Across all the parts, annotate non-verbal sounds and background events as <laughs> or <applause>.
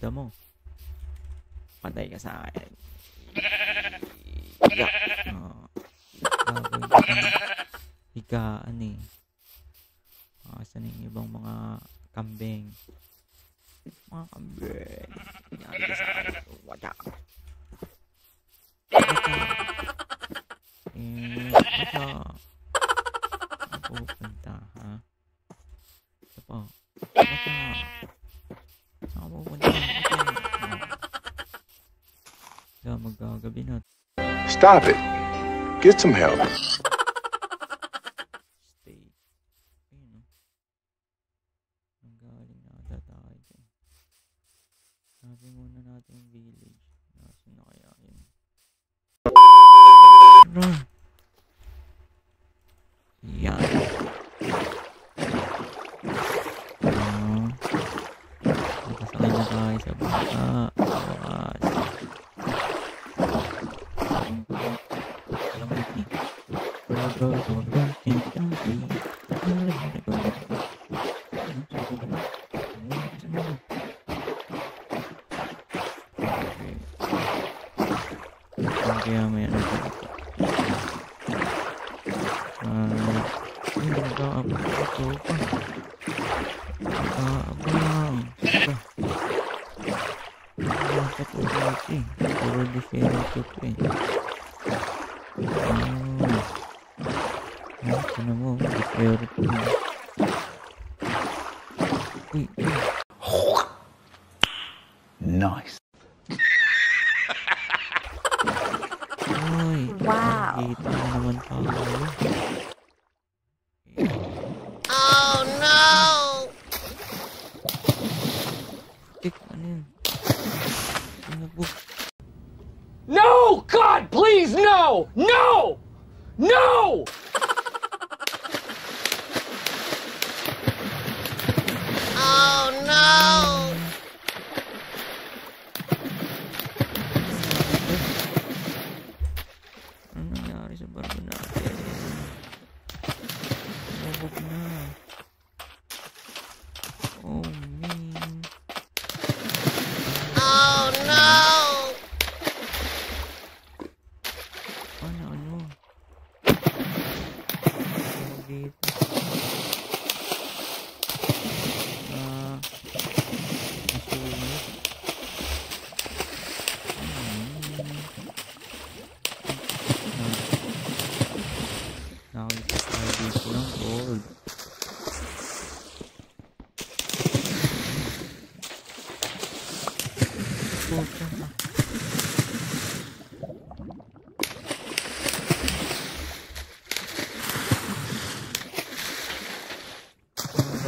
yung damo. Patay ka sa akin. Yak. Ah, na. Higaan eh. Asan yung ibang mga kambing? Mga kambing. Yan ka sa akin. Wala. Eh. Saan pupunta, ha? Ito po. Magagabi na. Stop it. Get some help. Stay. Ayun, oh. Ang galing na ata tayo dyan. Sabi muna natin yung village. Nasaan na kaya yun? Run! Yan. Ah. Nakasakay na tayo sa baka. Sa Eh. Puro eh. Ah. Ah, ano mo, desierto. Uy, uy. Nice. Uy, <laughs> Wow. nakikita mo naman tayo. No! No!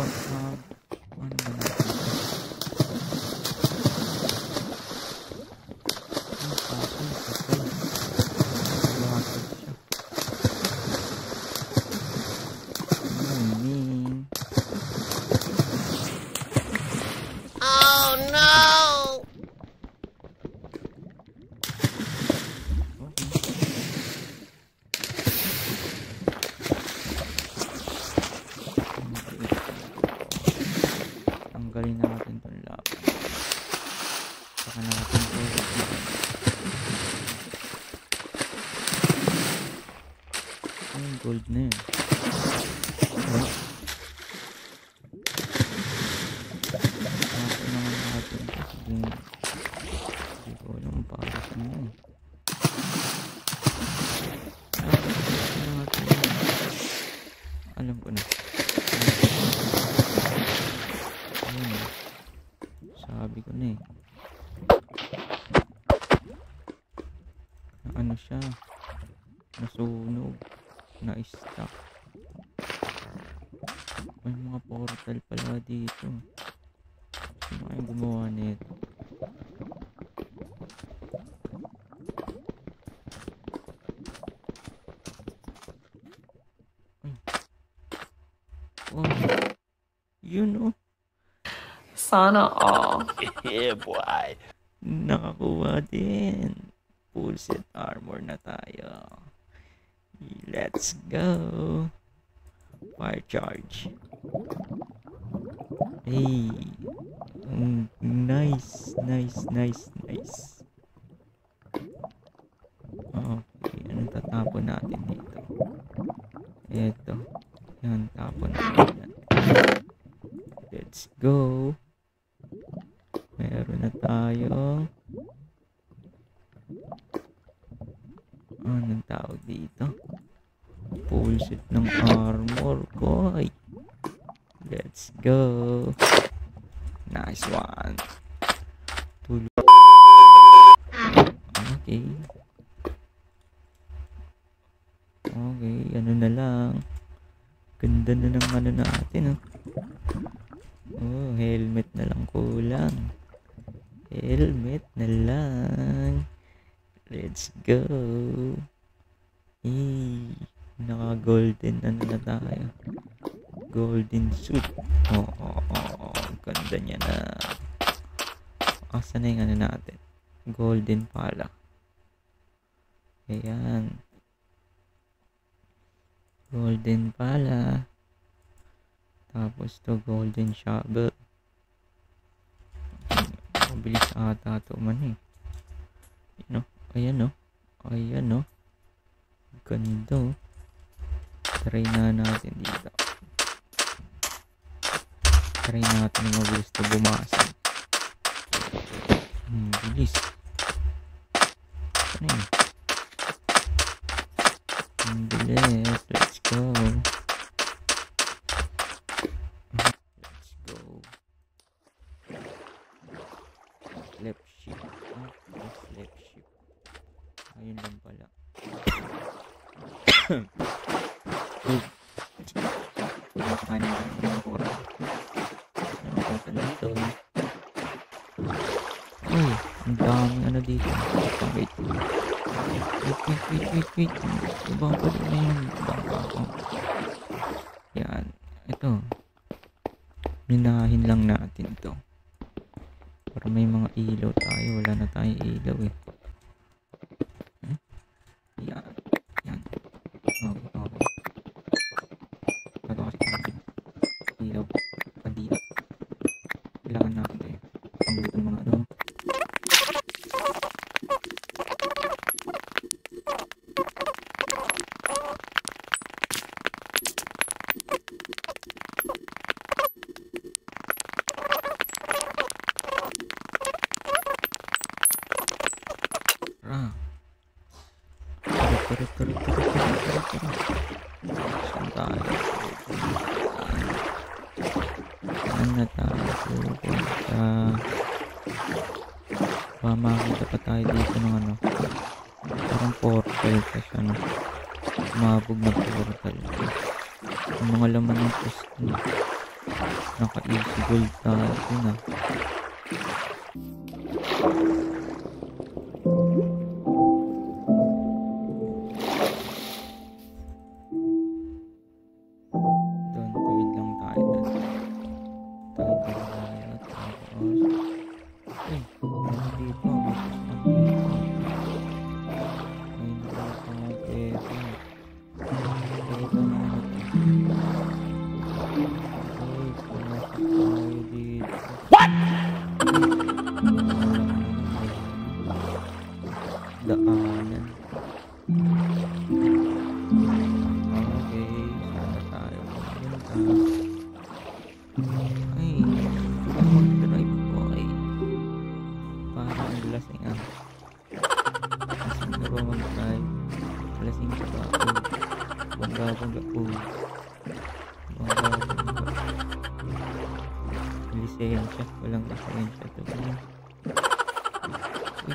Ano ba? ah, ano ba natin? Ang patay, patay. Buhatag siya. Oh, man. Oh no! Okay. Tanggalin natin itong laban. Saka natin ito. Ay, gold na yun. Oh. Akin naman natin. Hindi ko alam para saan yun. Akin natin. Alam ko na. Ayun. Sabi ko na eh. Na ano siya. Nasunog. Na-stuck. May mga portal pala dito. Sino kayong gumawa nito? Oh. Yun oh. Sana all. <laughs> Yeah, boy. Nakakuha din. Full set armor na tayo. Let's go. Fire charge. Hey. Mm, nice, nice, nice, nice. Okay, anong tatapon natin dito? Ito. Yan, tapon natin. Let's go. Meron na tayo. Anong tawag dito? Full set ng armor ko. Ay. Let's go. Nice one. Tulog. Okay. Okay, ano na lang. Ganda na ng ano natin, oh. Oh, helmet na lang kulang. Helmet na lang. Let's go. Eh, naka golden ano na tayo. Golden suit. Oo, oh, oh, oh, oh. Ganda niya na. Asa na yung ano natin? Golden pala. Ayan. Golden pala. Tapos to golden shovel. Mabilis ata to man eh. Ayan o. Ayan o. Ayan o. Ganda. Try na natin dito. Try natin na mabilis to bumasag. Hmm, bilis. Ano yun? Bilis. Let's go. Let's go. Left shift. Ah, left shift. Ayun lang pala. <coughs> Uy. Wala pa na yung pura. Ano pa pa dito? Uy, ang dami ano dito. Wait. Wait, wait, wait, wait, wait. Ibang pa rin na yun. Ibang pa ako. Yan. Ito. Minahin lang natin to. Para may mga ilaw tayo. Wala na tayong ilaw eh. Hmm? Yan. Yan. Okay, okay. Ito kasi parang ilaw. Pandila. Kailangan natin eh. Panggutan mga ano. Tara. Tara, tara, tara, tara, tara, tara, tara. Saan tayo? Saan na tayo pupunta? Baka makakita pa tayo dito ng ano. Parang portal kasi ano. Mabog na portal. Yung mga laman ng piston. Naka-easy gold tayo na.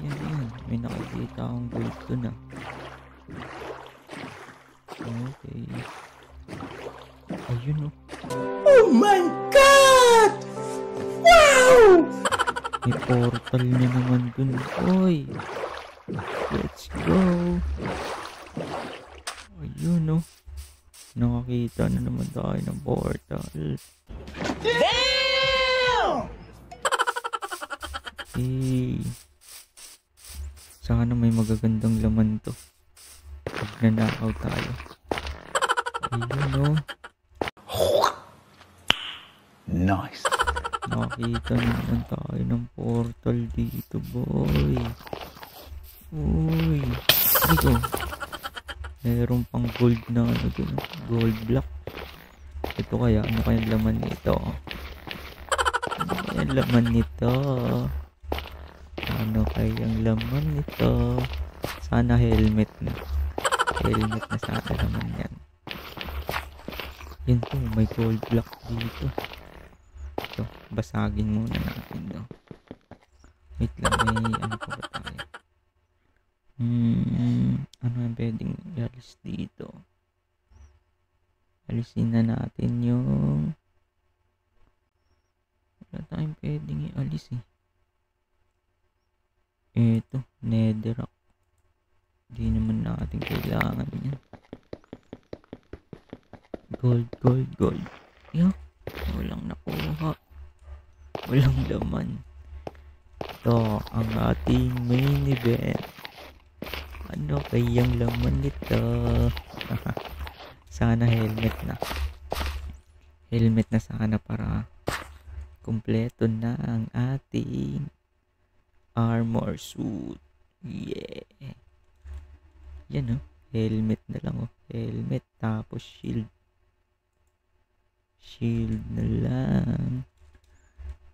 Yan yan. May nakikita akong gold dun ah. Okay. Ayun oh. <laughs> May portal na naman dun. Oy! Let's go! Ayun, oh. Nakakita na naman tayo ng portal. Damn! Eh, sana may magagandang laman to. Pag nanakaw tayo. Ayun, oh. Nice. Makita naman tayo ng portal dito, boy. Uy. Ito. Meron pang gold na ano dun. Gold block. Ito kaya, ano kaya laman nito? Ano kaya laman nito? Ano kayang laman nito? Sana helmet na. Helmet na sana naman yan. Yun po, may gold block dito. Ito, basagin muna natin to. Wait lang, may ano pa ba tayo? Hmm, ano yung pwedeng ialis dito? Alisin na natin yung wala tayong pwedeng ialis eh. Ito, netherrack. Hindi naman natin kailangan yan. Gold, gold, gold. Yuck. Walang nakuha. Walang laman. Ito ang ating main event. Ano kayang laman nito? <laughs> sana helmet na. Helmet na sana para kumpleto na ang ating armor suit. Yeah. Yan oh. Helmet na lang oh. Helmet tapos shield. Shield na lang.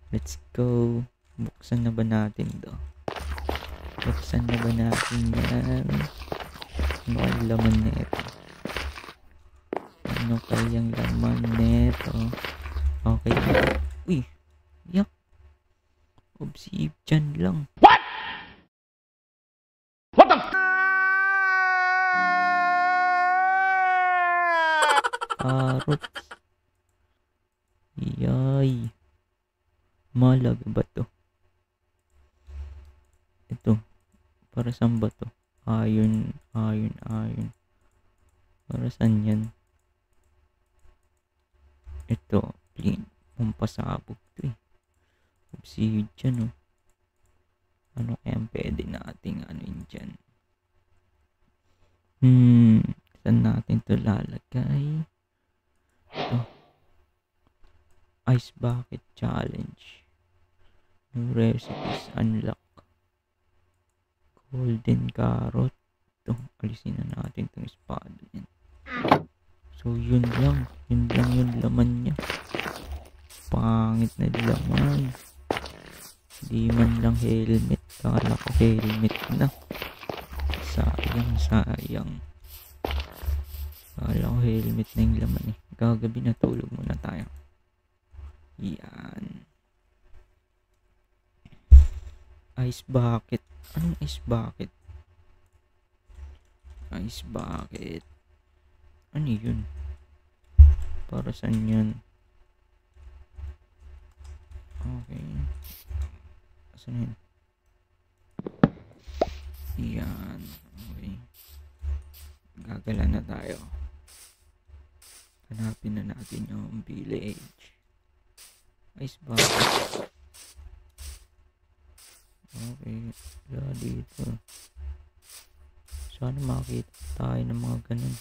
Let's go. Buksan na ba natin to? Buksan na ba natin yan? Ano ang laman nito? Ano kayang laman nito? Okay. Uy! Yak! Obsidian lang. What? What the? <laughs> Carrots. Yay. Malag ba to? Ito. Para saan ba to? Iron, iron, iron. Para saan yan? Ito. Plain. Pampasabog. Obsidian oh. Ano kaya pwede nating ano yun dyan? Hmm. Saan natin to lalagay? Ito. Ice Bucket Challenge. New recipes unlock. Golden Carrot. Ito. Alisin na natin itong espada yan. So, yun lang. Yun lang yung laman niya. Pangit na laman. Di man lang helmet. Kala ko helmet na. Sayang, sayang. Kala ko helmet na yung laman eh. Gagabi na tulog muna tayo. Yan. Ice bucket. Anong ice bucket? Ice bucket. Ano yun? Para saan yun? Saan? Yan. Okay. Gagala na tayo. Hanapin na natin yung village. Ice bucket. Okay. Wala dito. Sana makita tayo ng mga ganun.